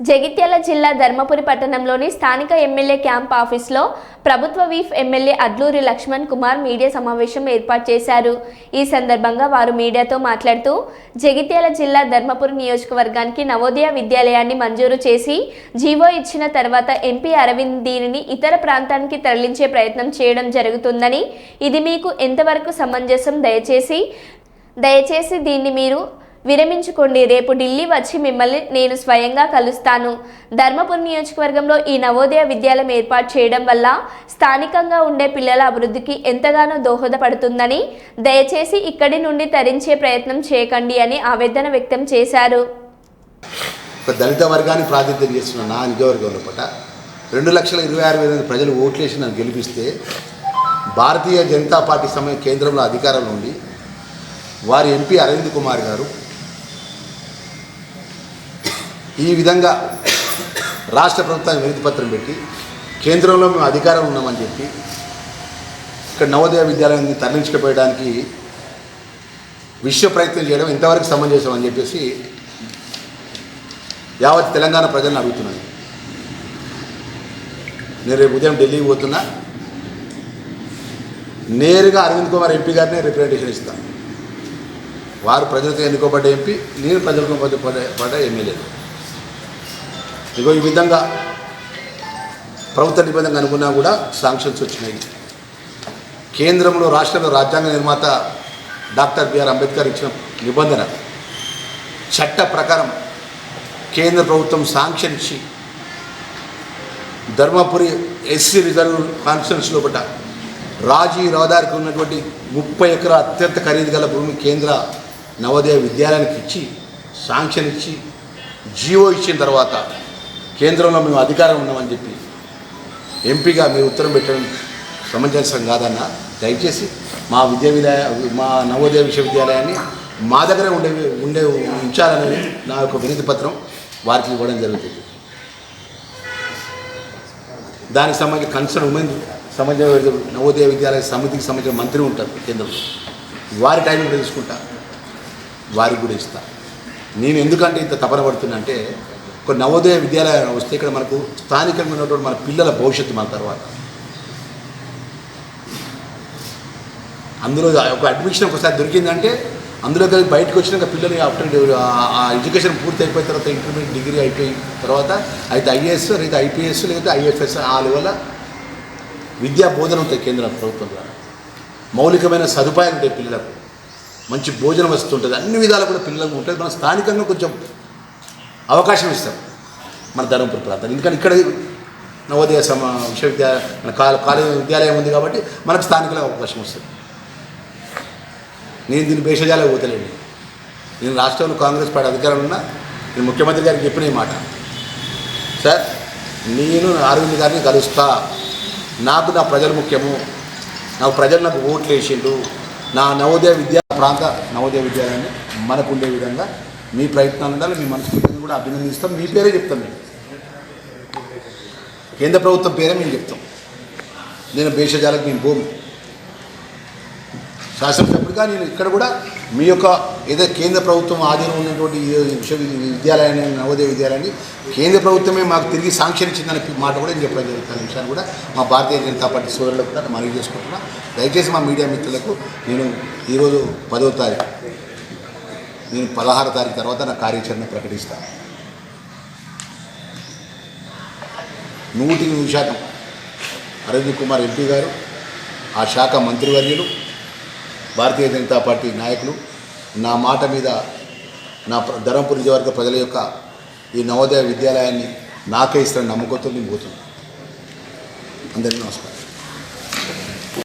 జగిత్యాల జిల్లా ధర్మపురి పట్టణంలోని స్థానిక ఎమ్మెల్యే క్యాంప్ ఆఫీస్లో ప్రభుత్వ whip MLA Adluri Laxman Kumar media సమావేశం ఏర్పాటు చేశారు. ఈ సందర్భంగా వారు మీడియాతో మాట్లాడుతూ జగిత్యాల జిల్లా ధర్మపురి నియోజకవర్గానికి నవోదయ విద్యాలయాన్ని మంజూరు చేసి జీవో ఇచ్చిన తర్వాత ఎంపీ అరవింద్ దీనిని ఇతర ప్రాంతానికి తరలించే ప్రయత్నం చేయడం జరుగుతుందని ఇది మీకు ఎంతవరకు సమంజసం? దయచేసి దయచేసి దీన్ని మీరు విరమించుకోండి. రేపు ఢిల్లీ వచ్చి మిమ్మల్ని నేను స్వయంగా కలుస్తాను. ధర్మపురి నియోజకవర్గంలో ఈ నవోదయ విద్యాలయం ఏర్పాటు చేయడం వల్ల స్థానికంగా ఉండే పిల్లల అభివృద్ధికి ఎంతగానో దోహదపడుతుందని దయచేసి ఇక్కడి నుండి తరించే ప్రయత్నం చేయకండి అని ఆవేదన వ్యక్తం చేశారు. ఒక దళిత వర్గాన్ని ప్రాతినిధ్యం చేస్తున్న నా నిజవర్గంలో పట రెండు లక్షల ఇరవై ఆరు వేల మంది ప్రజలు ఓట్లేసి నన్ను గెలిపిస్తే భారతీయ జనతా పార్టీ సమయం కేంద్రంలో అధికారంలో ఉండి వారి ఎంపీ అరవింద్ కుమార్ గారు ఈ విధంగా రాష్ట్ర ప్రభుత్వానికి వినతి పత్రం పెట్టి కేంద్రంలో మేము అధికారం ఉన్నామని చెప్పి ఇక్కడ నవోదయ విద్యాలయాన్ని తరలించుకుపోయడానికి విశ్వ ప్రయత్నం చేయడం ఇంతవరకు సమంజసం అని చెప్పేసి యావత్ తెలంగాణ ప్రజలను అడుగుతున్నాను. నేను రేపు ఉదయం ఢిల్లీకి పోతున్నా. నేరుగా అరవింద్ కుమార్ ఎంపీ గారిని రిప్రజెంటేషన్ ఇస్తాను. వారు ప్రజలతో ఎన్నుకోబడ్డ ఎంపీ నేను ప్రజలకు పడ్డ ఎమ్మెల్యేలు ఇగో ఈ విధంగా ప్రభుత్వ నిబంధనకు అనుకున్నా కూడా శాంక్షన్స్ వచ్చినాయి. కేంద్రంలో రాష్ట్రంలో రాజ్యాంగ నిర్మాత డాక్టర్ బిఆర్ అంబేద్కర్ ఇచ్చిన నిబంధన చట్ట ప్రకారం కేంద్ర ప్రభుత్వం శాంక్షన్ ఇచ్చి ధర్మపురి ఎస్సీ రిజర్వ్ కాన్ఫరెన్స్ లోపల రాజీ రహదారికి ఉన్నటువంటి ముప్పై ఎకరా అత్యంత ఖరీదు గల భూమి కేంద్ర నవోదయ విద్యాలయానికి ఇచ్చి శాంక్షన్ ఇచ్చి జీవో ఇచ్చిన తర్వాత కేంద్రంలో మేము అధికారం ఉన్నామని చెప్పి ఎంపీగా మీరు ఉత్తరం పెట్టడం సమంజసం కాదన్న దయచేసి మా విద్యా విద్యాలయ మా నవోదయ విశ్వవిద్యాలయాన్ని మా దగ్గరే ఉండే ఉండే ఉంచాలనేది నా యొక్క వినతి పత్రం వారికి ఇవ్వడం జరుగుతుంది. దానికి సంబంధించి కన్సర్న్ ఉమెన్ సంబంధించిన నవోదయ విద్యాలయ సమితికి సంబంధించిన మంత్రి ఉంటారు కేంద్రంలో. వారి టైం కూడా తీసుకుంటా. వారికి కూడా ఇస్తా. నేను ఎందుకంటే ఇంత తపన పడుతున్నా అంటే ఒక నవోదయ విద్యాలయం వస్తే ఇక్కడ మనకు స్థానికంగా ఉన్నటువంటి మన పిల్లల భవిష్యత్తు మన తర్వాత. అందులో ఒక అడ్మిషన్ ఒకసారి దొరికిందంటే అందులో కలిసి బయటకు వచ్చినాక పిల్లలు ఆఫ్టర్ ఆ ఎడ్యుకేషన్ పూర్తి అయిపోయిన తర్వాత ఇంటర్మీడియట్ డిగ్రీ అయిపోయిన తర్వాత అయితే ఐఏఎస్ లేదా ఐపీఎస్ లేదా ఐఎఫ్ఎస్ ఆ లెవెల్ విద్యా బోధన ఉంటాయి కేంద్ర ప్రభుత్వం ద్వారా. మౌలికమైన సదుపాయాలు ఉంటాయి పిల్లలకు. మంచి భోజనం వస్తుంటుంది. అన్ని విధాలు కూడా పిల్లలకు ఉంటుంది. మనం స్థానికంగా కొంచెం అవకాశం ఇస్తాం. మన ధర్మపురి ప్రాంతం. ఎందుకంటే ఇక్కడ నవోదయ సమ విశ్వవిద్యాలయ మన కాల కాలేజీ విద్యాలయం ఉంది కాబట్టి మనకు స్థానికులకు అవకాశం వస్తుంది. నేను దీన్ని భేషజాలకు పోతలేండి నేను రాష్ట్రంలో కాంగ్రెస్ పార్టీ అధికారం ఉన్నా నేను ముఖ్యమంత్రి గారికి చెప్పిన మాట. సార్ నేను అరవింద్ గారిని కలుస్తా. నాకు నా ప్రజలు ముఖ్యము. నాకు ప్రజలు నాకు ఓట్లు వేసిండు నా నవోదయ విద్యా ప్రాంత నవోదయ విద్యాలయాన్ని మనకు ఉండే విధంగా మీ ప్రయత్నాలు ఉండాలి మీ మనస్ఫూర్తిని కూడా అభినందిస్తాం. మీ పేరే చెప్తాం మేము కేంద్ర ప్రభుత్వం పేరే మేము చెప్తాం. నేను భేషజాలకు మేము భూమి శాసనసభ్యుడిగా నేను ఇక్కడ కూడా మీ యొక్క ఏదో కేంద్ర ప్రభుత్వం ఆధీనం ఉన్నటువంటి విశ్వ విద్యాలయాన్ని నవోదయ విద్యాలయాన్ని కేంద్ర ప్రభుత్వమే మాకు తిరిగి శాంక్షన్ ఇచ్చిందనే మాట కూడా నేను చెప్పడం జరుగుతుంది. విషయాన్ని కూడా మా భారతీయ జనతా పార్టీ సోదరులకు కూడా మనవి చేసుకుంటున్నా. దయచేసి మా మీడియా మిత్రులకు నేను ఈరోజు పదో తారీఖు నేను పదహారు తారీఖు తర్వాత నా కార్యాచరణ ప్రకటిస్తాను నూటికి నూరు శాతం. అరవింద్ కుమార్ ఎంపీ గారు ఆ శాఖ మంత్రివర్యులు భారతీయ జనతా పార్టీ నాయకులు నా మాట మీద నా ప్ర- ధర్మపురి ప్రజల యొక్క ఈ నవోదయ విద్యాలయాన్ని నాకే ఇస్తారని నమ్మకంతో నేను పోతున్నాను అందరికీ నమస్కారం.